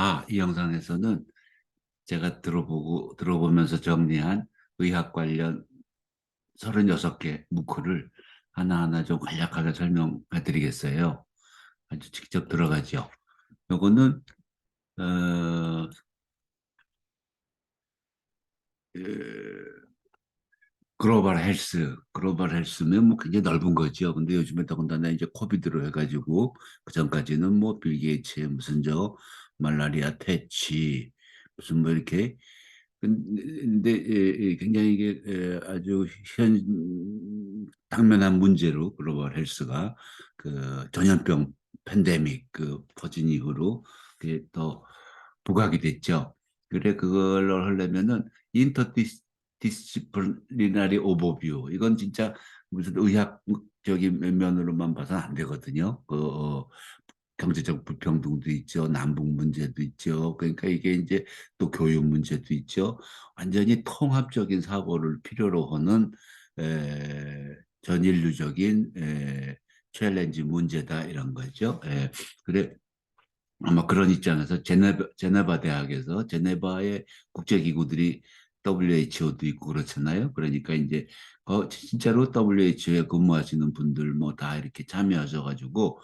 아, 이 영상에서는 제가 들어보고, 들어보면서 정리한 의학 관련 36개 문구를 하나하나 좀 간략하게 설명해 드리겠어요. 아주 직접 들어가죠. 요거는, 어, 그, 글로벌 헬스, 글로벌 헬스면 뭐 굉장히 넓은 거죠. 근데 요즘에 더군다나 이제 코비드로 해가지고 그 전까지는 뭐 빌 게이츠의 무슨 저 말라리아 퇴치 무슨 뭐 이렇게 근데 예, 예, 굉장히 이게 예, 아주 현 당면한 문제로 글로벌 헬스가 그 전염병 팬데믹 그 퍼진 이후로 그게 더 부각이 됐죠. 그래 그걸 하려면은 인터 디스치플리나리 오버뷰 이건 진짜 무슨 의학적인 면으로만 봐서는 안 되거든요. 그 어, 경제적 불평등도 있죠. 남북 문제도 있죠. 그러니까 이게 이제 또 교육 문제도 있죠. 완전히 통합적인 사고를 필요로 하는 에, 전인류적인 에, 챌린지 문제다 이런 거죠. 에, 그래 아마 그런 입장에서 제네바, 제네바 대학에서 제네바의 국제기구들이 WHO도 있고 그렇잖아요. 그러니까 이제 어, 진짜로 WHO에 근무하시는 분들 뭐 다 이렇게 참여하셔가지고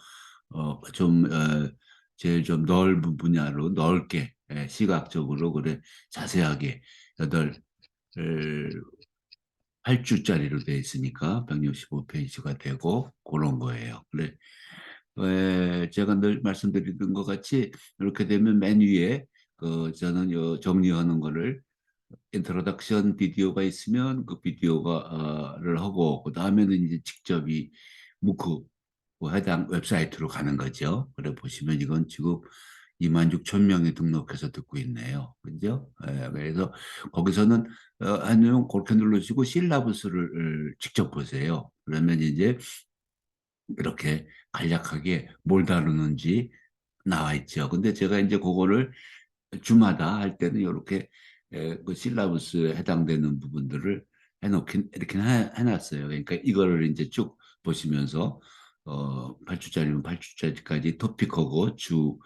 어, 좀 어, 제일 좀 넓은 분야로 넓게 예, 시각적으로 그래 자세하게 여덟 8주짜리로 되어 있으니까 165페이지가 되고 그런 거예요. 그래 에, 제가 늘 말씀드리던 것 같이 이렇게 되면 맨 위에 그 저는 요 정리하는 거를 인트로덕션 비디오가 있으면 그 비디오가를 하고 그 다음에는 이제 직접 이 무크 그 해당 웹사이트로 가는 거죠. 그래 보시면 이건 지금 2만 6천 명이 등록해서 듣고 있네요. 그죠? 예, 그래서 거기서는 어, 아니면 그렇게 누르시고 실라부스를 직접 보세요. 그러면 이제 이렇게 간략하게 뭘 다루는지 나와 있죠. 근데 제가 이제 그거를 주마다 할 때는 이렇게 그 실라부스에 해당되는 부분들을 해놓긴 이렇게 해놨어요. 그러니까 이거를 이제 쭉 보시면서 어 8주짜리면 8주짜리까지 토픽하고 주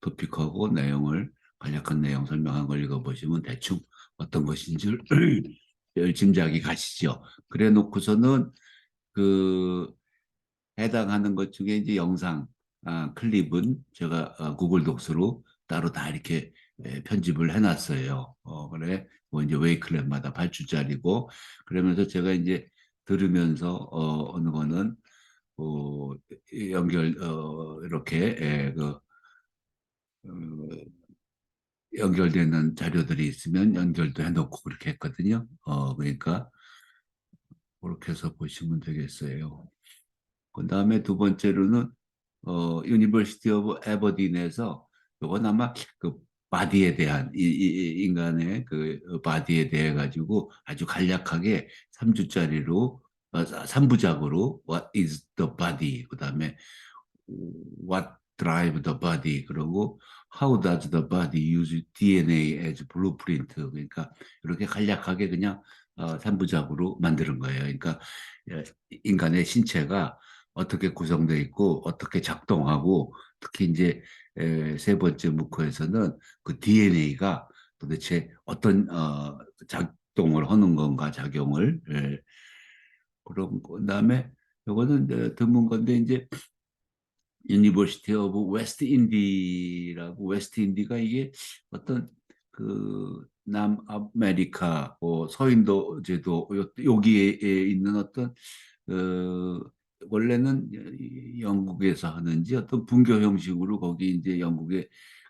토픽하고 내용을 간략한 내용 설명한 걸 읽어보시면 대충 어떤 것인지를 짐작이 가시죠. 그래 놓고서는 그 해당하는 것 중에 이제 영상 아, 클립은 제가 어, 구글 독스로 따로 다 이렇게 예, 편집을 해놨어요. 어, 그래, 뭐 이제 웨이클랩마다 8주짜리고, 그러면서 제가 이제 들으면서, 어, 어느 거는, 어, 연결, 어, 이렇게, 예, 그, 어, 연결되는 자료들이 있으면 연결도 해놓고 그렇게 했거든요. 어, 그러니까, 그렇게 해서 보시면 되겠어요. 그 다음에 두 번째로는, 어, 유니버시티 오브 에버딘에서, 이건 아마 그 바디에 대한 이, 이, 인간의 그 바디에 대해 가지고 아주 간략하게 3주짜리로 3부작으로 What is the body 그 다음에 What drive the body 그리고 How does the body use DNA as blueprint 그러니까 이렇게 간략하게 그냥 어, 3부작으로 만드는 거예요. 그러니까 인간의 신체가 어떻게 구성되어 있고 어떻게 작동하고 특히 이제 세 번째 문구에서는 그 DNA가 도대체 어떤 어, 작동을 하는 건가 작용을 예. 그런 그다음에 요거는 드문 건데 이제 유니버시티 오브 웨스트 인디라고 웨스트 인디가 이게 어떤 그 남아메리카 뭐 서인도 제도 여기에 있는 어떤 그 원래는 영국에서 하는지 어떤 분교 형식으로 거기 이제 영국의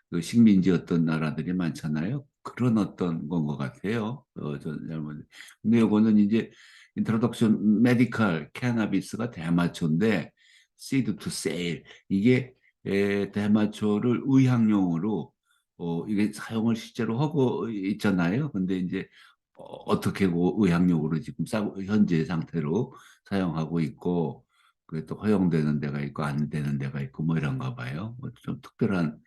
그 식민지 어떤 나라들이 많잖아요. 그런 어떤 건 것 같아요. 어, 저 잘못. 근데 이거는 이제 인트로덕션 메디컬 캐나비스가 대마초인데 seed to sale 이게 에, 대마초를 의학용으로 어, 이게 사용을 실제로 하고 있잖아요. 근데 이제 어, 떻게 의학용으로 지금 현재 상태로 사용하고 있고 그게 또 허용되는 데가 있고 안 되는 데가 있고 뭐 이런가 봐요. 뭐 좀 특별한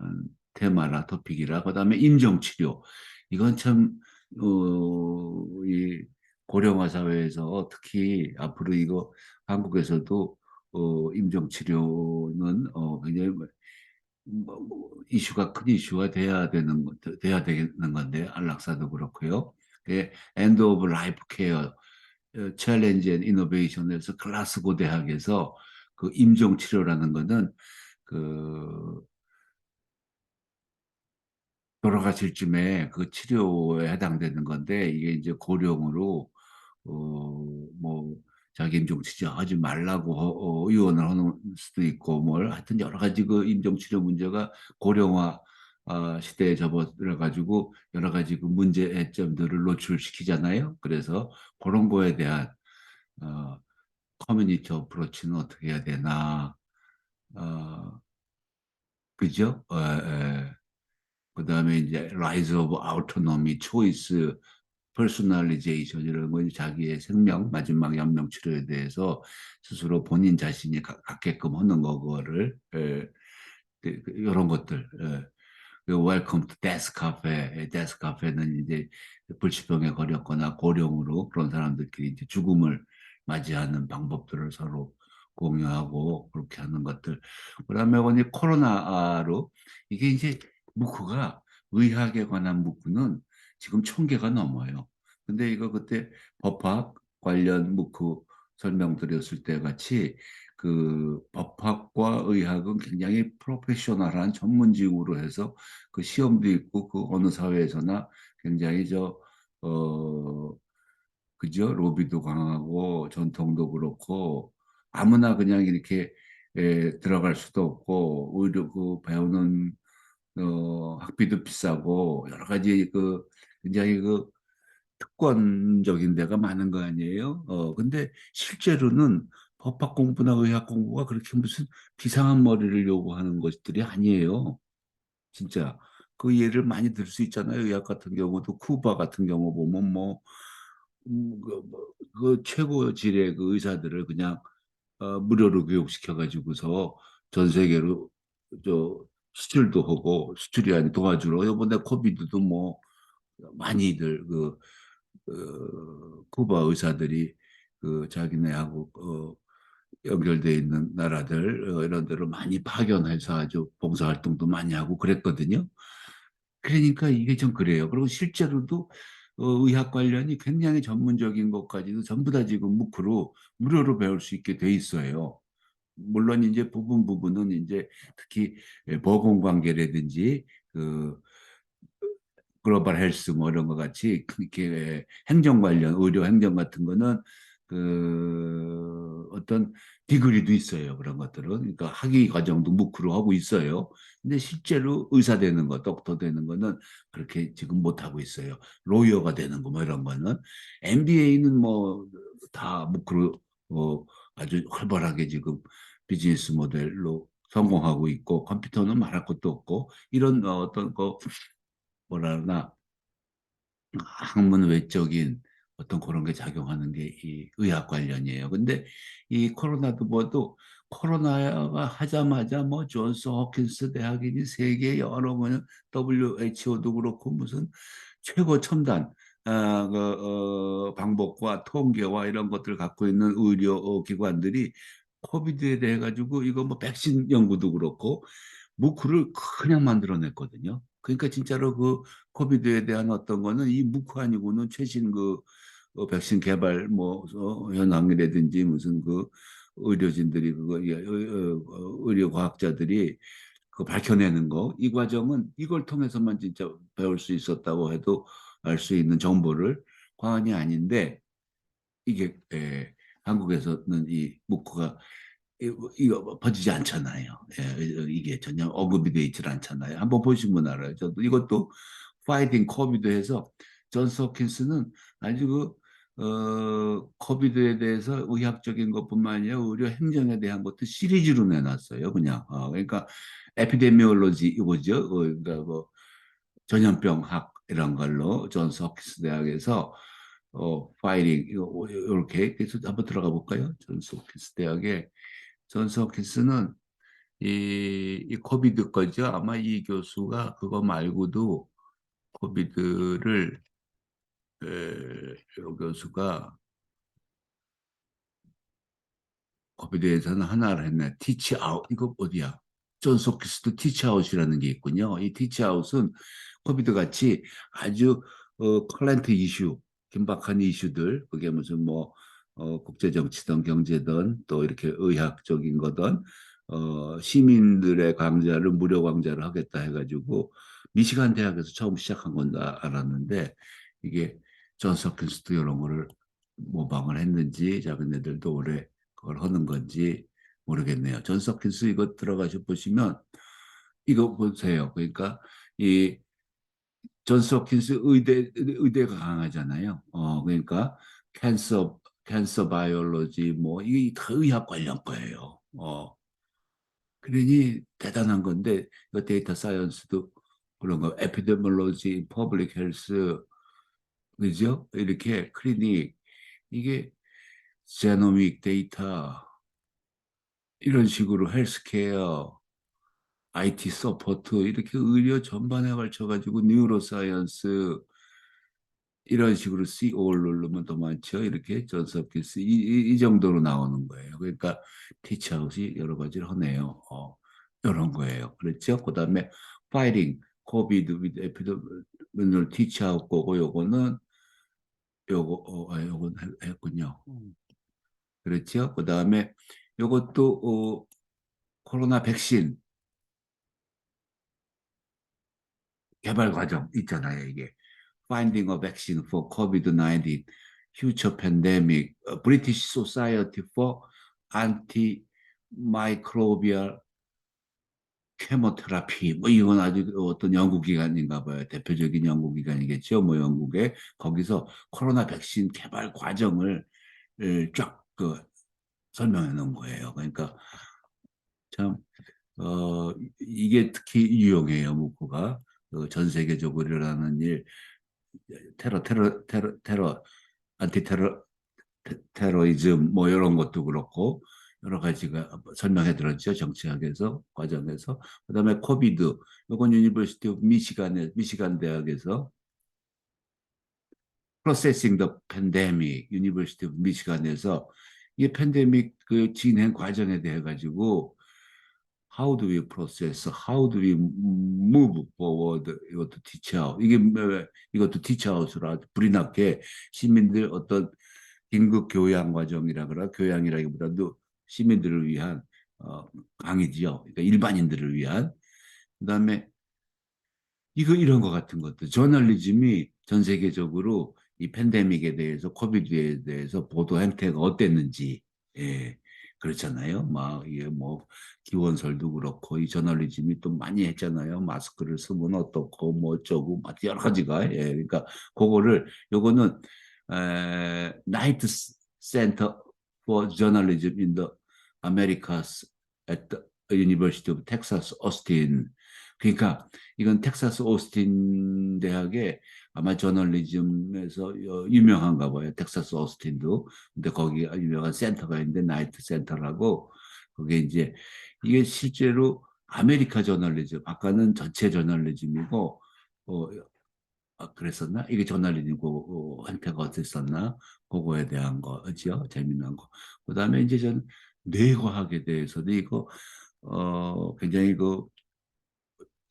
음, 테마나 토픽이라 그다음에 임종치료 이건 참 어, 이 고령화 사회에서 특히 앞으로 이거 한국에서도 어, 임종치료는 어, 굉장히 뭐, 뭐, 뭐 이슈가 큰 이슈가 돼야 되는 거- 돼야 되는 건데 안락사도 그렇고요. 그 엔드 오브 라이프 케어 챌린지 앤 이노베이션에서 글라스고 대학에서 그 임종 치료라는 거는 그 돌아가실 쯤에 그 치료에 해당되는 건데 이게 이제 고령으로 어 뭐 자기 임종 치료하지 말라고 어, 어, 의원을 하는 수도 있고 뭘 하여튼 여러 가지 그 임종 치료 문제가 고령화 아, 시대에 접어들어 가지고 여러 가지 그 문제점들을 노출시키잖아요. 그래서 그런 거에 대한 어, 커뮤니티 어프로치는 어떻게 해야 되나 어, 그죠? 어, 에. 그 다음에 이제 라이즈 오브 아우토노미, 초이스, 퍼스널리제이션 이런 거 자기의 생명 마지막 연명 치료에 대해서 스스로 본인 자신이 가, 갖게끔 하는 거를 에, 그, 그, 이런 것들 에. 그 웰컴 투 데스 카페 데스 카페는 이제 불치병에 걸렸거나 고령으로 그런 사람들끼리 이제 죽음을 맞이하는 방법들을 서로 공유하고 그렇게 하는 것들 그다음에 오늘 코로나로 이게 이제 묵후가 의학에 관한 묵후는 지금 천 개가 넘어요. 근데 이거 그때 법학 관련 묵후 설명드렸을 때 같이 그 법학과 의학은 굉장히 프로페셔널한 전문직으로 해서 그 시험도 있고 그 어느 사회에서나 굉장히 저 어 그죠 로비도 강하고 전통도 그렇고 아무나 그냥 이렇게 에, 들어갈 수도 없고 오히려 그 배우는 어, 학비도 비싸고 여러 가지 그 굉장히 그 특권적인 데가 많은 거 아니에요? 어, 근데 실제로는 법학 공부나 의학 공부가 그렇게 무슨 비상한 머리를 요구하는 것들이 아니에요. 진짜 그 예를 많이 들 수 있잖아요. 의학 같은 경우도 쿠바 같은 경우 보면 뭐, 음, 그, 뭐, 그 최고 질의 그 의사들을 그냥 어, 무료로 교육시켜 가지고서 전 세계로 저 수출도 하고 수출이 아니 도와주러 이번에 코비드도 뭐 많이들 그 어, 쿠바 의사들이 그 자기네하고 어, 연결돼 있는 나라들 어, 이런 데로 많이 파견해서 아주 봉사활동도 많이 하고 그랬거든요. 그러니까 이게 좀 그래요. 그리고 실제로도 어, 의학 관련이 굉장히 전문적인 것까지도 전부 다 지금 무크로 무료로 배울 수 있게 돼 있어요. 물론 이제 부분 부분은 이제 특히 보건 관계라든지 그 글로벌 헬스 뭐 이런 것 같이 그렇게 행정 관련 의료 행정 같은 거는 그 어떤 디그리도 있어요 그런 것들은. 그러니까 학위 과정도 묵크로 하고 있어요. 근데 실제로 의사 되는 거 독터 되는 거는 그렇게 지금 못 하고 있어요. 로이어가 되는 거 뭐 이런 거는. MBA는 뭐다 묵크로 어 아주 활발하게 지금 비즈니스 모델로 성공하고 있고 컴퓨터는 말할 것도 없고 이런 어떤 거 뭐라나 학문 외적인 어떤 그런 게 작용하는 게 이 의학 관련이에요. 근데 이 코로나도 뭐도 코로나가 하자마자 뭐 존스 호킨스 대학이니 세계 여러 뭐 WHO도 그렇고 무슨 최고 첨단 어, 그, 어, 방법과 통계와 이런 것들을 갖고 있는 의료 기관들이 코비드에 대해 가지고 이거 뭐 백신 연구도 그렇고 무크를 그냥 만들어냈거든요. 그러니까 진짜로 그 코비드에 대한 어떤 거는 이 무크 아니고는 최신 그 어, 백신 개발 뭐 어, 현황이라든지 무슨 그 의료진들이 그거 예, 어, 의료 과학자들이 그 밝혀내는 거 이 과정은 이걸 통해서만 진짜 배울 수 있었다고 해도 알 수 있는 정보를 과언이 아닌데 이게 에, 한국에서는 이 무크가 이거 퍼지지 않잖아요. 예, 이게 전혀 언급이 되어 있질 않잖아요. 한번 보시면 알아요. 저도 이것도 파이팅 코비드 해서 존스 호킨스는 아주 그 어, 코비드에 대해서 의학적인 것뿐만 아니라 의료 행정에 대한 것도 시리즈로 내놨어요. 그냥 어, 그러니까 에피데미올로지 이거죠. 어, 그러니까 뭐 전염병학 이런 걸로 존스 호킨스 대학에서 어, 파이팅 이렇게 그래서 한번 들어가 볼까요? 존스 호킨스 대학에 존스 호킨스는 이, 이 코비드 거죠. 아마 이 교수가 그거 말고도 코비드를 에, 이 교수가 코비드에서는 하나를 했네. 티치 아웃 이거 어디야? 존 소키스트 티치아웃이라는 게 있군요. 이 티치아웃은 코비드 같이 아주 어, 클랜트 이슈, 긴박한 이슈들, 그게 무슨 뭐 어, 국제 정치든 경제든 또 이렇게 의학적인 거든 어, 시민들의 강좌를 무료 강좌를 하겠다 해가지고 미시간 대학에서 처음 시작한 건줄 알았는데 이게 존 서킨스도 이런 거를 모방을 했는지 자기네들도 올해 그걸 하는 건지 모르겠네요. 존 서킨스 이거 들어가서 보시면 이거 보세요. 그러니까 이 존 서킨스 의대 의대가 강하잖아요. 어 그러니까 캔서 캔서 바이올로지 뭐 이게 다 의학 관련 거예요. 어 그러니 대단한 건데 이 데이터 사이언스도 그런 거 에피데몰로지, 퍼블릭 헬스 그죠? 이렇게 클리닉 이게 제노믹 데이터 이런 식으로 헬스케어 IT 서포트 이렇게 의료 전반에 걸쳐 가지고 뉴로사이언스 이런 식으로 CO를 누르면 더 많죠. 이렇게 전섭기스 이, 이, 이 정도로 나오는 거예요. 그러니까 티치아웃이 여러 가지를 하네요. 어, 이런 거예요. 그렇죠? 그 다음에 파이팅 코비드 에피드민을 티치아웃 거고 요거는 요거 어, 아, 요건 했- 했군요. 그렇죠? 그 다음에 요것도 어, 코로나 백신 개발 과정 있잖아요. 이게 Finding a Vaccine for COVID-19, Future Pandemic, uh, British Society for Antimicrobial Chemotherapy. 뭐 이건 아주 어떤 연구기관인가 봐요. 대표적인 연구기관이겠죠. 뭐 영국에 거기서 코로나 백신 개발 과정을 쫙 그 설명해 놓은 거예요. 그러니까 참 어, 이게 특히 유용해요, 문구가. 그 전 세계적으로 일어나는 일, 테러, 테러, 테러, 테러, 안티 테러, 테- 테러이즘 뭐 이런 것도 그렇고 여러 가지가 설명해 들었죠. 정치학에서 과정에서. 그다음에 코비드. 이건 유니버시티 미시간에 미시간 대학에서 프로세싱 더 팬데믹 유니버시티 미시간에서 이 팬데믹 그 진행 과정에 대해 가지고 how do we process, how do we move forward? 이것도 teach out. 이게 뭐, 이것도 teach out으로 아주 불이 나게 시민들 어떤 긴급 교양 과정이라 그러 교양이라기보다도 시민들을 위한 어, 강의지요. 그러니까 일반인들을 위한. 그다음에 이거 이런 것 같은 것도 저널리즘이 전 세계적으로 이 팬데믹에 대해서 코비드에 대해서 보도 행태가 어땠는지. 예 그렇잖아요. 막 이게 뭐 기원설도 그렇고 이 저널리즘이 또 많이 했잖아요. 마스크를 쓰면 어떻고 뭐 어쩌고 막 여러 가지가 예 그러니까 그거를 요거는 에, 나이트 센터 for Journalism in the Americas at 그러니까 이건 텍사스 오스틴 대학의 아마 저널리즘에서 어, 유명한가 봐요. 텍사스 오스틴도. 근데 거기 유명한 센터가 있는데 나이트 센터라고 그게 이제 이게 실제로 아메리카 저널리즘 아까는 전체 저널리즘이고 어 아, 그랬었나? 이게 저널리즘이고 어, 한태가 어땠었나? 그거에 대한 거죠. 재미난 거. 그다음에 이제 전 뇌과학에 대해서도 이거 어 굉장히 그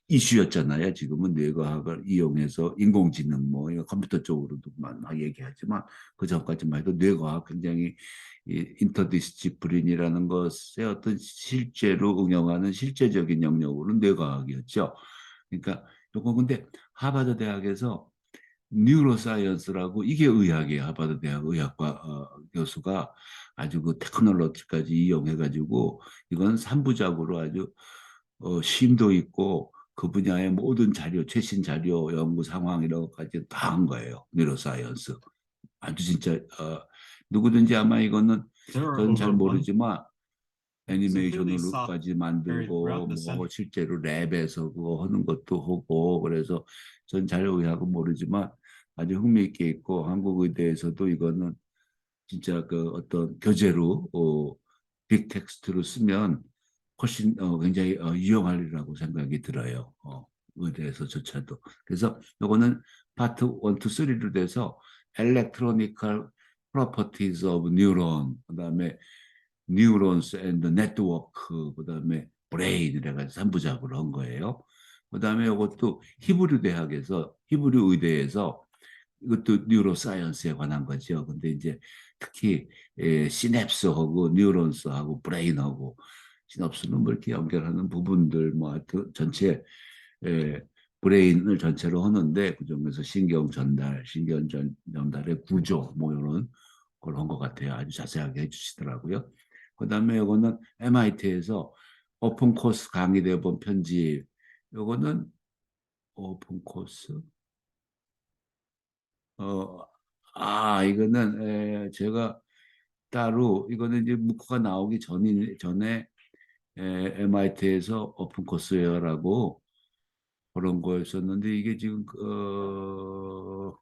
이슈였잖아요. 지금은 뇌과학을 이용해서 인공지능 뭐 컴퓨터 쪽으로도 막, 막 얘기하지만 그 전까지만 해도 뇌과학 굉장히 이 인터디스치플린이라는 것에 어떤 실제로 응용하는 실제적인 영역으로는 뇌과학이었죠. 그러니까 요거 근데 하버드 대학에서 뉴로사이언스라고 이게 의학이에요. 하버드 대학 의학과 어, 교수가 아주 그 테크놀로지까지 이용해 가지고 이건 삼부작으로 아주 어, 심도 있고 그 분야의 모든 자료, 최신 자료, 연구 상황 이런 것까지 다 한 거예요. 뉴로사이언스. 아주 진짜 어, 누구든지 아마 이거는 저는 잘 모르지만 애니메이션으로까지 만들고 뭐 실제로 랩에서 그거 하는 것도 하고 그래서 전 잘 의학은 모르지만 아주 흥미있게 있고 한국 의대에서도 이거는 진짜 그 어떤 교재로 어, 빅텍스트로 쓰면 훨씬 어, 굉장히 어, 유용하리라고 생각이 들어요. 어, 의대에서조차도. 그래서 요거는 파트 1, 2, 3로 돼서 electronical properties of neuron, 그 다음에 neurons and network, 그 다음에 브레인을 해가지고 3부작으로 한 거예요. 그 다음에 이것도 히브리 대학에서 히브리 의대에서 이것도 뉴로사이언스에 관한 거죠. 근데 이제 특히 에, 시냅스하고 뉴런스하고 브레인하고 시냅스는 뭐 이렇게 연결하는 부분들 뭐 하여튼 전체 에, 브레인을 전체로 하는데 그 중에서 신경 전달, 신경 전, 전달의 구조 뭐 이런 걸 한 것 같아요. 아주 자세하게 해주시더라고요. 그 다음에 이거는 MIT에서 오픈 코스 강의 대본 편집. 이거는 오픈 코스. 어, 아, 이거는 에, 제가 따로 이거는 이제 묵크가 나오기 전이 전에 에, MIT에서 오픈 코스웨어라고 그런 거였었는데 이게 지금 어,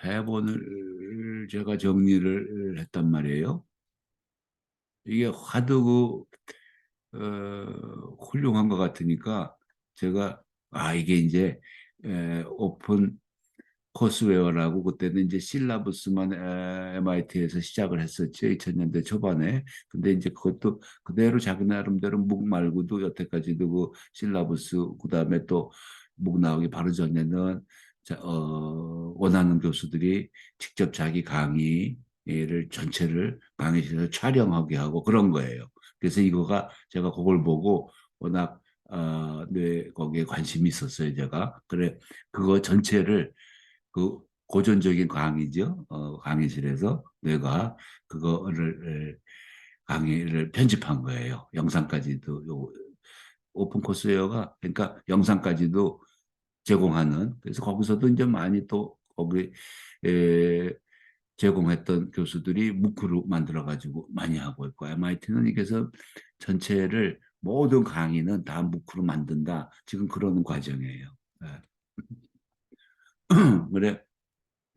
대본을 제가 정리를 했단 말이에요. 이게 하도 그 어, 훌륭한 것 같으니까 제가 아 이게 이제 에, 오픈 코스웨어라고 그때는 이제 실라부스만 MIT에서 시작을 했었죠. 2000년대 초반에. 근데 이제 그것도 그대로 자기 나름대로 묵 말고도 여태까지도 그 실라부스 그다음에 또묵 나오기 바로 전에는 자, 어, 원하는 교수들이 직접 자기 강의를 전체를 강의실에서 촬영하게 하고 그런 거예요. 그래서 이거가 제가 그걸 보고 워낙 어, 네, 거기에 관심이 있었어요, 제가. 그래, 그거 전체를 그 고전적인 강의죠. 어, 강의실에서 내가 그거를 강의를 편집한 거예요. 영상까지도 요 오픈 코스웨어가 그러니까 영상까지도 제공하는 그래서 거기서도 이제 많이 또 거기 에, 제공했던 교수들이 무크로 만들어 가지고 많이 하고 있고 MIT는 이게서 전체를 모든 강의는 다 무크로 만든다 지금 그러는 과정이에요. 네. 그래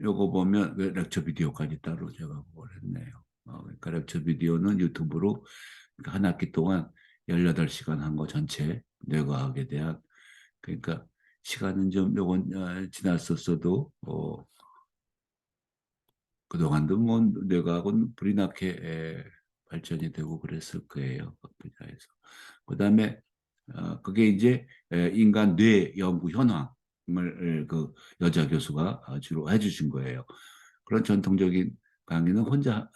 요거 보면 렉처 비디오까지 따로 제가 그걸 했네요. 어, 그러니까 렉처 비디오는 유튜브로 한 학기 동안 18시간 한 거 전체 뇌과학에 대한 그러니까 시간은 좀 요건 어, 지났었어도 어, 그동안도 뭐 뇌과학은 불이 나게 에, 발전이 되고 그랬을 거예요. 그 분야에서. 그 다음에 어, 그게 이제 에, 인간 뇌 연구 현황 그 여자 교수가 주로 해주신 거예요. 그런 전통적인 강의는 혼자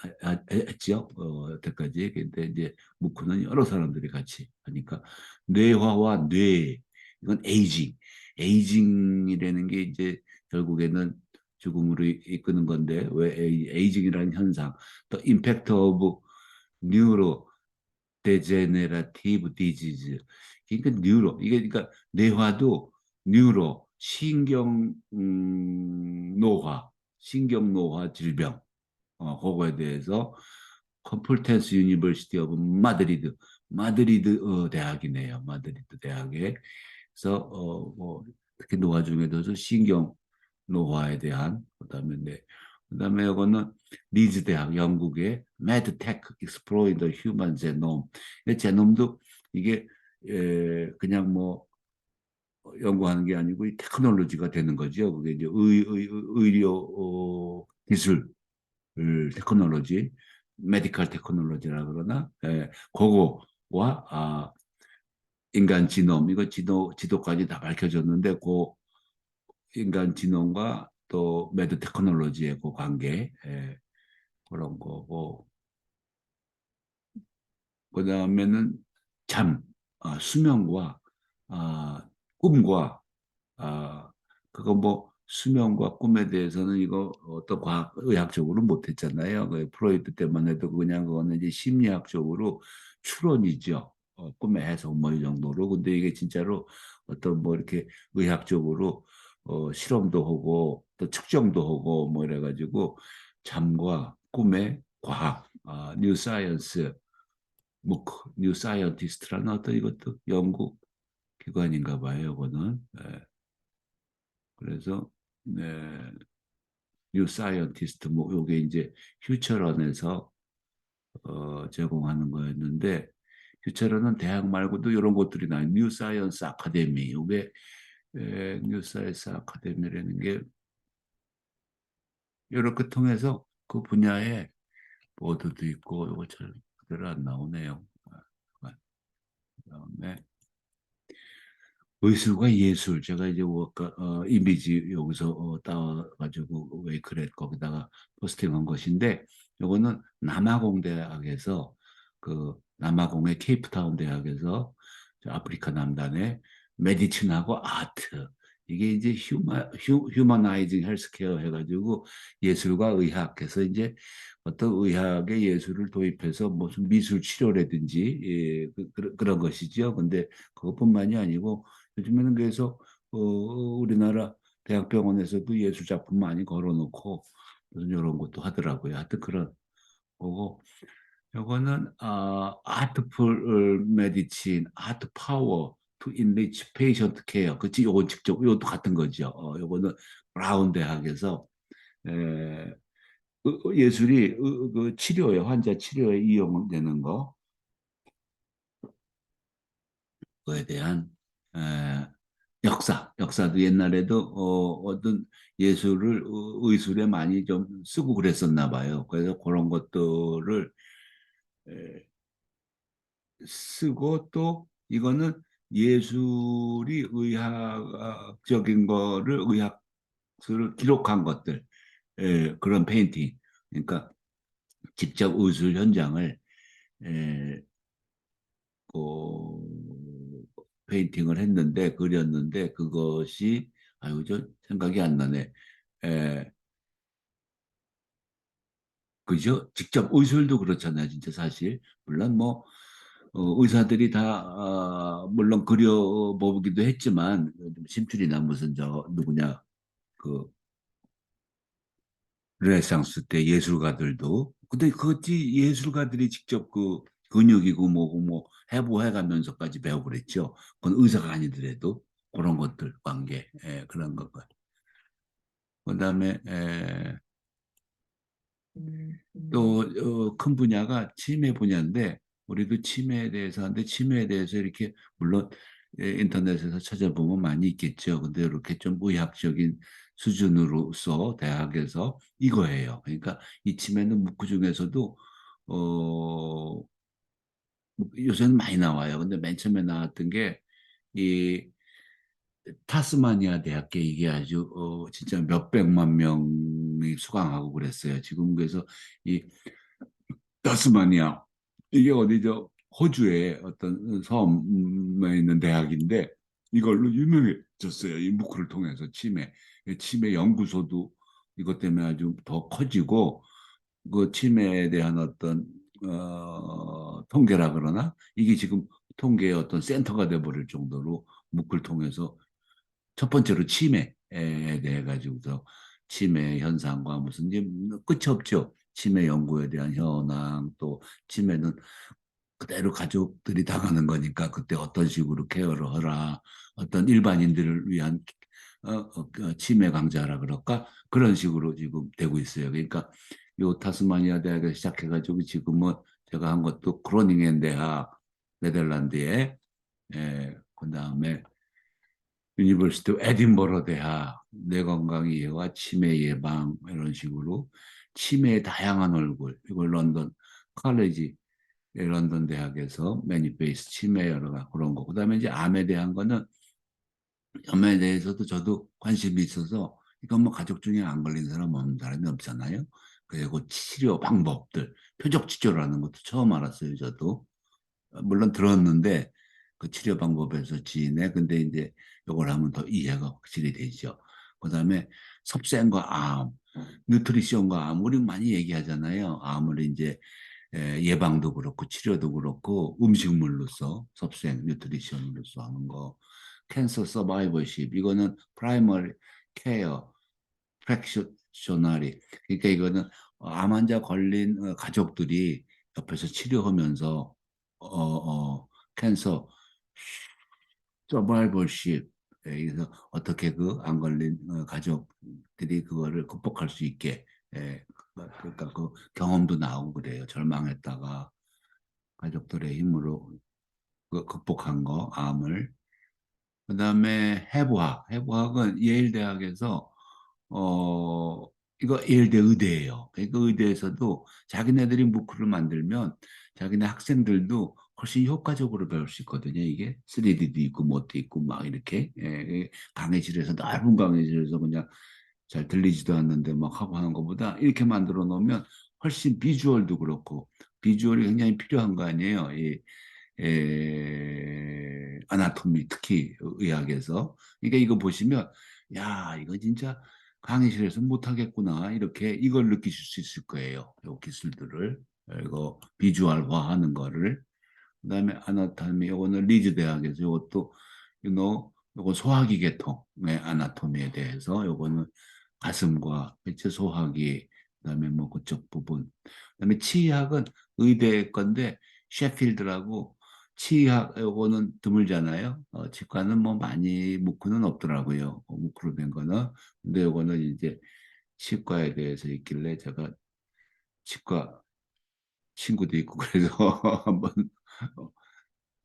했죠. 어, 여태까지. 근데 이제 무크는 여러 사람들이 같이 하니까 뇌화와 뇌 이건 에이징, 에이징이라는 게 이제 결국에는 죽음으로 이끄는 건데 왜 에이징이라는 현상, 또 임팩트 오브 뉴로 데제네라티브 디지즈 그러니까 뉴로 이게 그러니까 뇌화도 뉴로 신경 음, 노화, 신경 노화 질병 어, 그거에 대해서 컴플텐스 유니버시티 오브 마드리드 마드리드 어, 대학이네요. 마드리드 대학에 그래서 어, 뭐 특히 노화 중에도 신경 노화에 대한 그다음에 네. 그다음에 이거는 리즈 대학 영국의 메드테크 익스플로인 더 휴먼 제놈 제놈도 이게 에, 그냥 뭐 연구하는 게 아니고 이 테크놀로지가 되는 거죠. 그게 이제 의, 의, 의료 어, 기술 테크놀로지, 메디컬 테크놀로지라 그러나 예, 그거와 아, 인간 지놈 이거 지도 지도까지 다 밝혀졌는데 그 인간 지nom과 또 메드 테크놀로지의 그 관계 예, 그런 거고 그 다음에는 잠 아, 수면과 아, 꿈과 아 그거 뭐 수면과 꿈에 대해서는 이거 어떤 과학 의학적으로 못했잖아요. 그 프로이드 때만 해도 그냥 그거는 이제 심리학적으로 추론이죠. 어, 꿈의 해석 뭐 이 정도로. 근데 이게 진짜로 어떤 뭐 이렇게 의학적으로 어, 실험도 하고 또 측정도 하고 뭐 이래가지고 잠과 꿈의 과학, 아, 뉴 사이언스, 뭐뉴 사이언티스트라는 어떤 이것도 연구 기관인가 봐요, 이거는. 네. 그래서 네. 뉴 사이언티스트 뭐 요게 이제 휴처런에서 어, 제공하는 거였는데 휴처런은 대학 말고도 이런 것들이 나요. 뉴 사이언스 아카데미. 요게 에, 뉴 사이언스 아카데미라는 게 이렇게 통해서 그 분야에 보드도 있고 요거 잘 그대로 안 나오네요. 그 다음에 의술과 예술 제가 이제 워까 어, 이미지 여기서 어, 따가지고 웨이크렛 거기다가 포스팅한 것인데 요거는 남아공 대학에서 그 남아공의 케이프타운 대학에서 저 아프리카 남단의 메디친하고 아트 이게 이제 휴마, 휴, 휴머나이징 헬스케어 해가지고 예술과 의학해서 이제 어떤 의학의 예술을 도입해서 무슨 미술 치료라든지 예, 그, 그런 것이죠. 근데 그것뿐만이 아니고 요즘에는 그래서 어, 우리나라 대학병원에서도 예술 작품 많이 걸어놓고 이런 것도 하더라고요. 하여튼 그런 거고 요거는 아, to enrich patient care. 그치? 요건 직접 요것도 같은 거죠. 어, 요거는 브라운 대학에서 에, 예술이 그 치료에 환자 치료에 이용되는 거 그에 대한 에, 역사 역사도 옛날에도 어, 어떤 예술을 의술에 많이 좀 쓰고 그랬었나 봐요. 그래서 그런 것들을 에, 쓰고 또 이거는 예술이 의학적인 거를 의학을 기록한 것들 에, 그런 페인팅 그러니까 직접 의술 현장을 에, 그 페인팅을 했는데 그렸는데 그것이 아유 저 생각이 안 나네. 에, 그죠? 직접 의술도 그렇잖아요, 진짜 사실. 물론 뭐 어, 의사들이 다 어, 물론 그려보기도 했지만 심줄이나 무슨 저 누구냐 그 르네상스 때 예술가들도 근데 그것이 예술가들이 직접 그 근육이고 뭐고 뭐 해부해 가면서까지 배우고 그랬죠. 그건 의사가 아니더라도 그런 것들 관계 예, 그런 것들. 그다음에 에, 또큰 어, 분야가 치매 분야인데 우리도 치매에 대해서 하는데 치매에 대해서 이렇게 물론 예, 인터넷에서 찾아보면 많이 있겠죠. 근데 이렇게 좀 의학적인 수준으로서 대학에서 이거예요. 그러니까 이 치매는 그 중에서도 어 요새는 많이 나와요. 근데 맨 처음에 나왔던 게 이 타스마니아 대학교 이게 아주 어 진짜 몇 백만 명이 수강하고 그랬어요. 지금 그래서 이 타스마니아 이게 어디죠? 호주의 어떤 섬에 있는 대학인데 이걸로 유명해졌어요. 이 무크를 통해서 치매. 치매 연구소도 이것 때문에 아주 더 커지고 그 치매에 대한 어떤 어, 통계라 그러나 이게 지금 통계의 어떤 센터가 돼버릴 정도로 무크를 통해서 첫 번째로 치매에 대해 가지고서 치매 현상과 무슨 이제 끝이 없죠. 치매 연구에 대한 현황 또 치매는 그대로 가족들이 당하는 거니까 그때 어떤 식으로 케어를 하라 어떤 일반인들을 위한 어, 어, 그 치매 강자라 그럴까 그런 식으로 지금 되고 있어요. 그러니까 요 타스마니아 대학에 시작해가지고 지금은 뭐 제가 한 것도 크로닝엔 대학 네덜란드에 예, 그 다음에 유니버시티 에딘버러 대학 뇌건강 이해와 치매 예방 이런 식으로 치매의 다양한 얼굴 이걸 런던 칼레지 런던 대학에서 매니페이스 치매 여러 가 그런 거 그다음에 이제 암에 대한 거는 암에 대해서도 저도 관심이 있어서 이건 뭐 가족 중에 안 걸린 사람 없는 사람이 없잖아요. 그리고 치료 방법들 표적 치료라는 것도 처음 알았어요. 저도 물론 들었는데 그 치료 방법에서 지인에 근데 이제 이걸 하면 더 이해가 확실히 되죠. 그다음에 섭생과 암, 뉴트리션과 암 우리 많이 얘기하잖아요. 암을 이제 예방도 그렇고 치료도 그렇고 음식물로서 섭생, 뉴트리션으로서 하는 거, 캔서 서바이벌십 이거는 프라이머리 케어, 프랙 셔너리. 그러니까 이거는 암 환자 걸린 어, 가족들이 옆에서 치료하면서 어, 어, 캔서 서바이벌십 그래서 어떻게 그 안 걸린 어, 가족들이 그거를 극복할 수 있게 예, 그러니까 그 경험도 나오고 그래요. 절망했다가 가족들의 힘으로 그 극복한 거 암을. 그 다음에 해부학. 해부학은 예일 대학에서 어 이거 예일대 의대예요. 그러니까 의대에서도 자기네들이 무크를 만들면 자기네 학생들도 훨씬 효과적으로 배울 수 있거든요. 이게 3D도 있고 뭣도 있고 막 이렇게 예, 강의실에서 넓은 강의실에서 그냥 잘 들리지도 않는데 막 하고 하는 것보다 이렇게 만들어 놓으면 훨씬 비주얼도 그렇고 비주얼이 굉장히 필요한 거 아니에요. 이 에, 아나토미 특히 의학에서 그러니까 이거 보시면 야 이거 진짜 강의실에서 못하겠구나 이렇게 이걸 느끼실 수 있을 거예요. 이 기술들을 이거 비주얼화하는 거를 그 다음에 아나토미 요거는 리즈 대학에서 이것도 you 요거 소화기 계통의 아나토미에 대해서 요거는 가슴과 배체 소화기 그다음에 뭐 그쪽 부분 그다음에 치의학은 의대 건데 셰필드라고 치의학 요거는 드물잖아요. 어, 치과는 뭐 많이 묵고는 없더라고요. 어, 묵고로 된 거는 근데 요거는 이제 치과에 대해서 있길래 제가 치과 친구도 있고 그래서 한번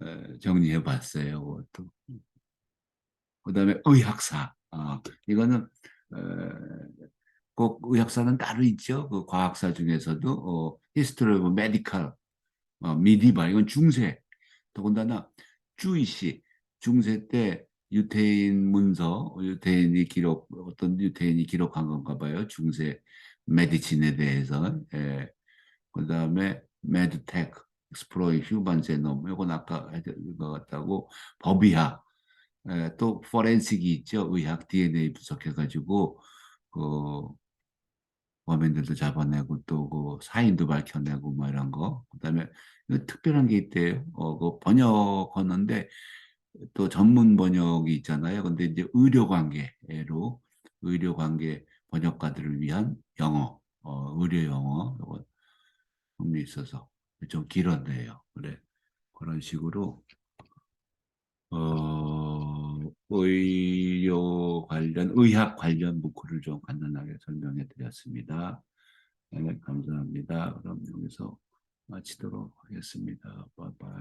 어, 정리해 봤어요. 그것도. 그다음에 의학사. 아, 이거는 어, 꼭 의학사는 따로 있죠. 그 과학사 중에서도 어, 히스토리 메디컬, 어, 미디발 이건 중세. 더군다나 주이시 중세 때 유태인 문서, 유태인이 기록 어떤 유태인이 기록한 건가 봐요. 중세 메디친에 대해서. 예. 그 다음에 메드텍, 익스플로이 휴먼 제놈 이건 아까 해드린 것 같다고 법의학 에, 또 포렌식이 있죠 의학 DNA 분석해가지고 그 범인들도 잡아내고 또 그 사인도 밝혀내고 뭐 이런 거. 그다음에 특별한 게 있대요 어, 그 번역하는데 또 전문 번역이 있잖아요. 근데 이제 의료 관계로 의료 관계 번역가들을 위한 영어 어, 의료 영어 이거 흥미 있어서 좀 길었네요. 그래. 그런 식으로 어, 의료 관련 의학 관련 문구를 좀 간단하게 설명해 드렸습니다. 네, 감사합니다. 그럼 여기서 마치도록 하겠습니다. 바이바이.